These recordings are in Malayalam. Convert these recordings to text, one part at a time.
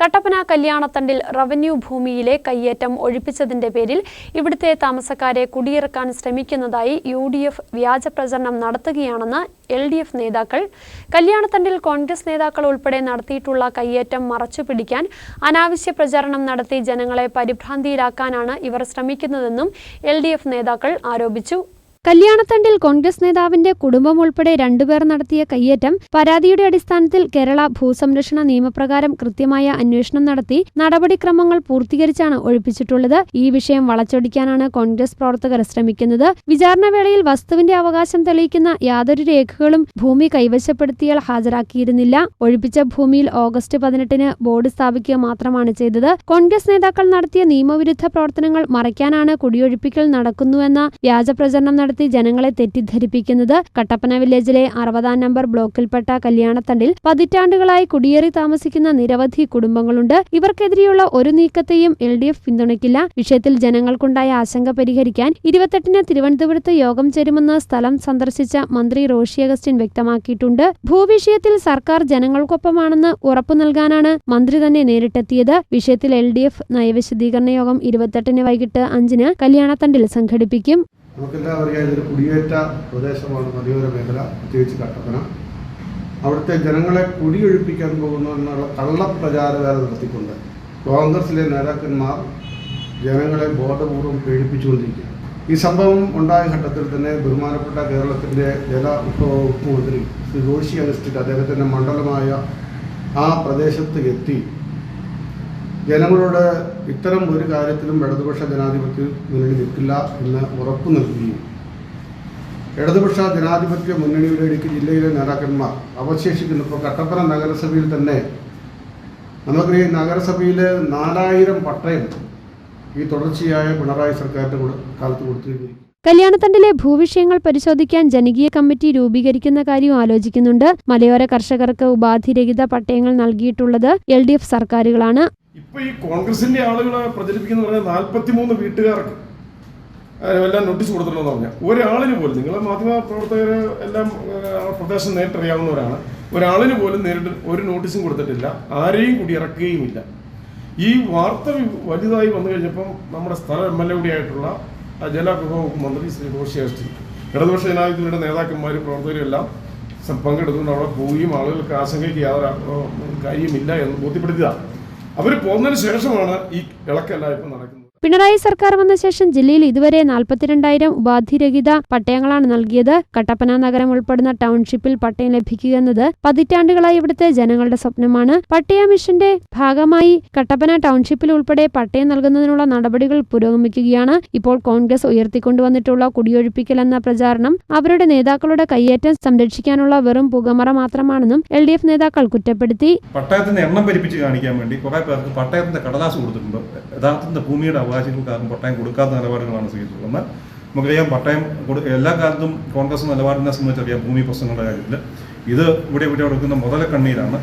കട്ടപ്പന കല്യാണത്തണ്ടിൽ റവന്യൂ ഭൂമിയിലെ കയ്യേറ്റം ഒഴിപ്പിച്ചതിന്റെ പേരിൽ ഇവിടുത്തെ താമസക്കാരെ കുടിയിറക്കാൻ ശ്രമിക്കുന്നതായി യു ഡി എഫ് വ്യാജ പ്രചരണം നടത്തുകയാണെന്ന് എൽ ഡി എഫ് നേതാക്കൾ. കല്യാണത്തണ്ടിൽ കോൺഗ്രസ് നേതാക്കൾ ഉൾപ്പെടെ നടത്തിയിട്ടുള്ള കയ്യേറ്റം മറച്ചുപിടിക്കാൻ അനാവശ്യ പ്രചാരണം നടത്തി ജനങ്ങളെ പരിഭ്രാന്തിയിലാക്കാനാണ് ഇവർ ശ്രമിക്കുന്നതെന്നും എൽ നേതാക്കൾ ആരോപിച്ചു. കല്യാണത്തണ്ടിൽ കോൺഗ്രസ് നേതാവിന്റെ കുടുംബം ഉൾപ്പെടെ രണ്ടുപേർ നടത്തിയ കയ്യേറ്റം പരാതിയുടെ അടിസ്ഥാനത്തിൽ കേരള ഭൂസംരക്ഷണ നിയമപ്രകാരം കൃത്യമായ അന്വേഷണം നടത്തി നടപടിക്രമങ്ങൾ പൂർത്തീകരിച്ചാണ് ഒഴിപ്പിച്ചിട്ടുള്ളത്. ഈ വിഷയം വളച്ചൊടിക്കാനാണ് കോൺഗ്രസ് പ്രവർത്തകർ ശ്രമിക്കുന്നത്. വിചാരണവേളയിൽ വസ്തുവിന്റെ അവകാശം തെളിയിക്കുന്ന യാതൊരു രേഖകളും ഭൂമി കൈവശപ്പെടുത്തിയാൽ ഹാജരാക്കിയിരുന്നില്ല. ഒഴിപ്പിച്ച ഭൂമിയിൽ ഓഗസ്റ്റ് പതിനെട്ടിന് ബോർഡ് സ്ഥാപിക്കുക മാത്രമാണ് ചെയ്തത്. കോൺഗ്രസ് നേതാക്കൾ നടത്തിയ നിയമവിരുദ്ധ പ്രവർത്തനങ്ങൾ മറയ്ക്കാനാണ് കുടിയൊഴിപ്പിക്കൽ നടക്കുന്നുവെന്ന വ്യാജപ്രചരണം നടത്തി ജനങ്ങളെ തെറ്റിദ്ധരിപ്പിക്കുന്നത് കട്ടപ്പന വില്ലേജിലെ അറുപതാം നമ്പർ ബ്ലോക്കിൽപ്പെട്ട കല്യാണത്തണ്ടിൽ പതിറ്റാണ്ടുകളായി കുടിയേറി താമസിക്കുന്ന നിരവധി കുടുംബങ്ങളുണ്ട്. ഇവർക്കെതിരെയുള്ള ഒരു നീക്കത്തെയും എൽ ഡി എഫ് പിന്തുണയ്ക്കില്ല. വിഷയത്തിൽ ജനങ്ങൾക്കുണ്ടായ ആശങ്ക പരിഹരിക്കാൻ ഇരുപത്തെട്ടിന് തിരുവനന്തപുരത്ത് യോഗം ചേരുമെന്ന് സ്ഥലം സന്ദർശിച്ച മന്ത്രി റോഷി അഗസ്റ്റിൻ വ്യക്തമാക്കിയിട്ടുണ്ട്. ഭൂവിഷയത്തിൽ സർക്കാർ ജനങ്ങൾക്കൊപ്പമാണെന്ന് ഉറപ്പു നൽകാനാണ് മന്ത്രി തന്നെ നേരിട്ടെത്തിയത്. വിഷയത്തിൽ എൽ ഡി എഫ് നയവിശദീകരണ യോഗം ഇരുപത്തെട്ടിന് വൈകിട്ട് അഞ്ചിന് കല്യാണത്തണ്ടിൽ സംഘടിപ്പിക്കും. നമുക്കെല്ലാം അറിയാം ഇതൊരു കുടിയേറ്റ പ്രദേശമാണ് മലയോര മേഖല പ്രത്യേകിച്ച് കട്ടപ്പന. അവിടുത്തെ ജനങ്ങളെ കുടിയൊഴിപ്പിക്കാൻ പോകുന്നു എന്നുള്ള കള്ളപ്രചാരവേല നടത്തിക്കൊണ്ട് കോൺഗ്രസിലെ നേതാക്കന്മാർ ജനങ്ങളെ ബോധപൂർവം പേടിപ്പിച്ചുകൊണ്ടിരിക്കുക ഈ സംഭവം ഉണ്ടായ ഘട്ടത്തിൽ തന്നെ ബഹുമാനപ്പെട്ട കേരളത്തിന്റെ ജല ഉപമുഖ്യമന്ത്രി ശ്രീ ജോഷി അഗസ്റ്റിൻ അദ്ദേഹത്തിന്റെ മണ്ഡലമായ ആ പ്രദേശത്ത് എത്തി. ജനങ്ങളോട് ഇത്തരം ഒരു കാര്യത്തിലും ഇടതുപക്ഷ ജനാധിപത്യ മുന്നണി നിൽക്കില്ല എന്ന് ഉറപ്പു നൽകുകയും ഇടതുപക്ഷ ജനാധിപത്യ മുന്നണിയുടെ ഇടുക്കി ജില്ലയിലെ നേതാക്കന്മാർ അവശേഷിക്കുന്നു ഇപ്പോൾ കട്ടപ്പന നഗരസഭയിൽ തന്നെ നമുക്കറിയാം നഗരസഭയിൽ നാലായിരം പട്ടയം ഈ തുടർച്ചയായ പിണറായി സർക്കാരിന്റെ കാലത്ത് കൊടുത്തിരിക്കുന്നു. കല്യാണത്തണ്ടിലെ ഭൂവിഷയങ്ങൾ പരിശോധിക്കാൻ ജനകീയ കമ്മിറ്റി രൂപീകരിക്കുന്ന കാര്യം ആലോചിക്കുന്നുണ്ട്. മലയോര കർഷകർക്ക് ഉപാധിരഹിത പട്ടയങ്ങൾ നൽകിയിട്ടുള്ളത് എൽ സർക്കാരുകളാണ്. ഇപ്പൊ ഈ കോൺഗ്രസിന്റെ ആളുകളെ പ്രചരിപ്പിക്കുന്ന പറഞ്ഞാൽ നാൽപ്പത്തിമൂന്ന് വീട്ടുകാർക്ക് എല്ലാം നോട്ടീസ് കൊടുത്തിട്ടുണ്ടെന്ന് പറഞ്ഞാൽ ഒരാളിന് പോലും നിങ്ങളെ മാധ്യമ പ്രവർത്തകർ എല്ലാം പ്രദേശം നേരിട്ടറിയാവുന്നവരാണ്. ഒരാളിന് പോലും നേരിട്ട് ഒരു നോട്ടീസും കൊടുത്തിട്ടില്ല ആരെയും കൂടി ഇറക്കുകയുമില്ല ഈ വാർത്ത വലുതായി വന്നു കഴിഞ്ഞപ്പം നമ്മുടെ സ്ഥല എം എൽ എ കൂടിയായിട്ടുള്ള ജലവിഭവ മന്ത്രി ശ്രീ അഗസ്റ്റിൻ ഇടതുപക്ഷ ജനാധിപത്യയുടെ നേതാക്കന്മാരും പ്രവർത്തകരും എല്ലാം പങ്കെടുത്തുകൊണ്ട് അവിടെ പോവുകയും ആളുകൾക്ക് ആശങ്കയ്ക്ക് യാതൊരു കാര്യമില്ല എന്ന് ബോധ്യപ്പെടുത്തിയതാണ് അവർ പോകുന്നതിന് ശേഷമാണ് ഈ ഇളക്കെല്ലാം ഇപ്പം നടക്കുന്നത്. പിണറായി സർക്കാർ വന്ന ശേഷം ജില്ലയിൽ ഇതുവരെ നാൽപ്പത്തിരണ്ടായിരം ഉപാധിരഹിത പട്ടയങ്ങളാണ് നൽകിയത്. കട്ടപ്പന നഗരം ഉൾപ്പെടുന്ന ടൗൺഷിപ്പിൽ പട്ടയം ലഭിക്കുക എന്നത് പതിറ്റാണ്ടുകളായി ഇവിടുത്തെ ജനങ്ങളുടെ സ്വപ്നമാണ്. പട്ടയ മിഷന്റെ ഭാഗമായി കട്ടപ്പന ടൗൺഷിപ്പിൽ ഉൾപ്പെടെ പട്ടയം നൽകുന്നതിനുള്ള നടപടികൾ പുരോഗമിക്കുകയാണ്. ഇപ്പോൾ കോൺഗ്രസ് ഉയർത്തിക്കൊണ്ടുവന്നിട്ടുള്ള കുടിയൊഴിപ്പിക്കൽ എന്ന പ്രചാരണം അവരുടെ നേതാക്കളുടെ കയ്യേറ്റം സംരക്ഷിക്കാനുള്ള വെറും പുകമറ മാത്രമാണെന്നും എൽ ഡി എഫ് നേതാക്കൾ കുറ്റപ്പെടുത്തി. പട്ടയത്തിന്റെ എണ്ണം പെരുപ്പിച്ച് കാണിക്കാൻ വേണ്ടി കുറെ പേർക്ക് പട്ടയത്തിന്റെ കടലാസ് കൊടുത്തിട്ടുണ്ട്. യഥാർത്ഥത്തിന്റെ ഭൂമിയുടെ അവകാശികൾക്കാരും പട്ടയം കൊടുക്കാത്ത നിലപാടുകളാണ് സ്വീകരിച്ചിട്ടുള്ളത് നമുക്കറിയാം പട്ടയം കൊടുക്ക എല്ലാ കാലത്തും കോൺഗ്രസ് നിലപാടിനെ സംബന്ധിച്ചറിയാം ഭൂമി പ്രശ്നങ്ങളുടെ കാര്യത്തിൽ ഇത് ഇവിടെ ഇവിടെ കൊടുക്കുന്ന മുതല കണ്ണീരാണ്.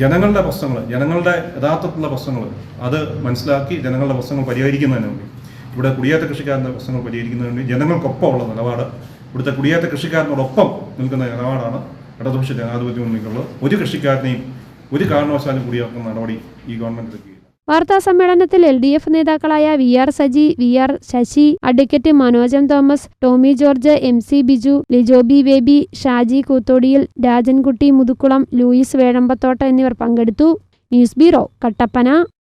ജനങ്ങളുടെ പ്രശ്നങ്ങൾ ജനങ്ങളുടെ യഥാർത്ഥത്തിലുള്ള പ്രശ്നങ്ങൾ അത് മനസ്സിലാക്കി ജനങ്ങളുടെ പ്രശ്നങ്ങൾ പരിഹരിക്കുന്നതിന് വേണ്ടി. ഇവിടെ കുടിയേറ്റ കൃഷിക്കാരന്റെ പ്രശ്നങ്ങൾ പരിഹരിക്കുന്നതിന് വേണ്ടി ജനങ്ങൾക്കൊപ്പമുള്ള നിലപാട്. ഇവിടുത്തെ കുടിയേറ്റ കൃഷിക്കാരനോടൊപ്പം നിൽക്കുന്ന നിലപാടാണ് ഇടതുപക്ഷ ജനാധിപത്യ മുന്നിലുള്ളത് ഒരു കൃഷിക്കാരനെയും ഒരു കാരണവശാലും കൂടിയാക്കുന്ന നടപടി ഈ ഗവൺമെന്റ് എടുക്കുകയില്ല. വാർത്താ സമ്മേളനത്തിൽ എൽ ഡി എഫ് നേതാക്കളായ V R Saji V R Sasi advocate Manojam Thomas Tomy George M C Biju Lijobi Baby Shaji കൂത്തോടിയിൽ രാജൻകുട്ടി മുതുക്കുളം ലൂയിസ് വേഴമ്പത്തോട്ട എന്നിവർ പങ്കെടുത്തു. News bureau Kattappana.